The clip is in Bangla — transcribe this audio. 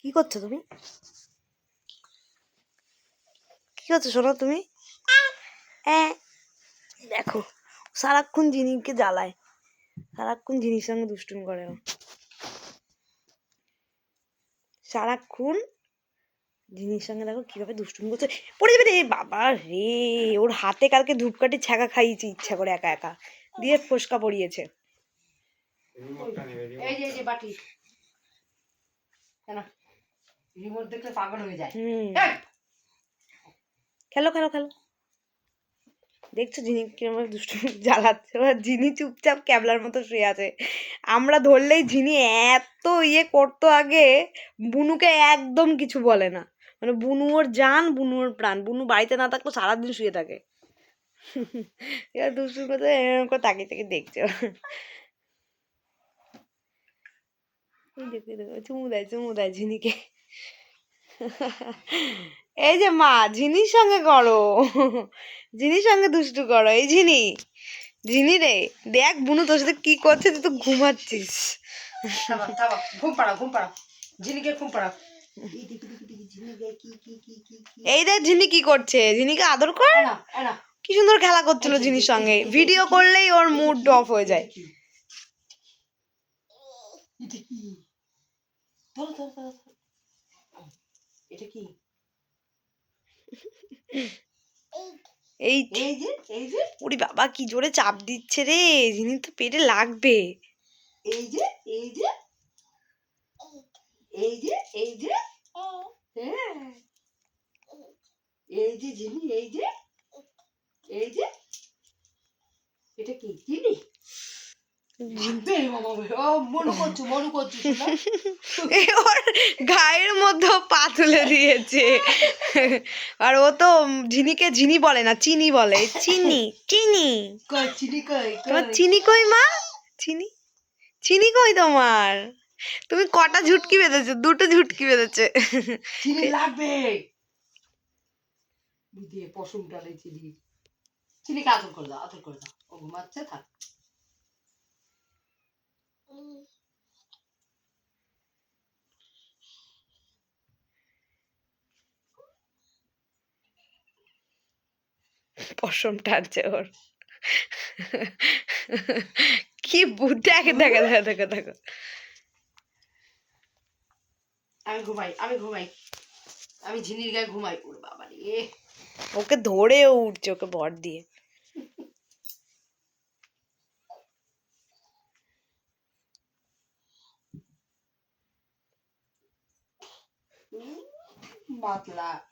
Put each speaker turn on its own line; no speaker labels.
কি করছ তুমি? কি করছ শোনো তুমি? দেখো সারাক্ষণ জিনিসকে জ্বালায়। সারাক্ষণ জিনিস সঙ্গে দুষ্টুমি করে সারাক্ষণ জিনিস সঙ্গে দেখো কীভাবে দুষ্টুমি করছে। পড়ে যাবে রে বাবা রে ওর হাতে কালকে ধূপকাঠি ছ্যাঁকা খাইয়েছি ইচ্ছা করে একা একা। দিয়ে ফোসকা পড়িয়েছে।
এই যে এই যে বাটি। কেন? রিমোট দেখলে পাগল হয়ে যায়।
খেলো খেলো খেলো। দেখছ জিনি কিরম দুষ্টু জ্বালাচ্ছে? জিনি চুপচাপ ক্যাবলার মতো শুয়ে আছে। আমরা ধরলেই ঝিনি এত ইয়ে করতো আগে বুনুকে একদম কিছু বলে না। মানে বুনু ওর জান বুনু ওর প্রাণ। বুনু বাড়িতে না থাকলেও সারাদিন শুয়ে থাকে। এবার দুষ্টুর কথা এরকম করে তাকিয়ে তাকিয়ে দেখছে। চুমু দেয় চুমু দেয় ঝিনিকে এই যে মা ঝিনির সঙ্গে করো ঝিনির সঙ্গে দুষ্টু করো এই ঝিনি। ঝিনি রে দেখ বুনু তোর সাথে কি করছে তুই তো ঘুমাচ্ছিস।
ঘুম পাড়াও ঘুম পাড়াও। ঝিনিকে ঘুম পাড়াও। এই দেখি ঝিনি কি
করছে ঝিনিকে আদর কর। কি সুন্দর খেলা করছিল ঝিনির সঙ্গে। ভিডিও করলেই ওর মুড অফ হয়ে যায়।
এটা কি?
এই
এই যে এই যে।
উরি বাবা কি জোরে চাপ দিচ্ছে রে ঝিনি তো পেটে লাগবে।
এই যে এই যে। এই যে এই যে। হ্যাঁ। এই যে জিনি এই যে। এই যে। এটা কি জিনি
ওর গায়ের মধ্যে পা তুলে দিয়েছে। আর ও তো ঝিনিকে ঝিনি বলে না চিনি বলে। চিনি চিনি।
কই চিনি কই
তোমার চিনি কই মা? চিনি? চিনি কই তোমার? তুমি কটা ঝুটকি বেঁধেছো? দুটো ঝুটকি বেঁধেছে।
চিনি লাগবে। দিয়ে চিনি। চিনিকে আদর করে দাও আদর করে দাও। ও ঘুমাচ্ছে থাক।
পশম টানছে ওর। কি বুদ্ধি? দেখে দেখে দেখে দেখে দেখো।
আমি ঘুমাই আমি ঘুমাই। আমি ঝিনির গায়ে ঘুমাই। ওর বাবা রে
ওকে ধরে ও উঠছে ওকে ভর দিয়ে।
But.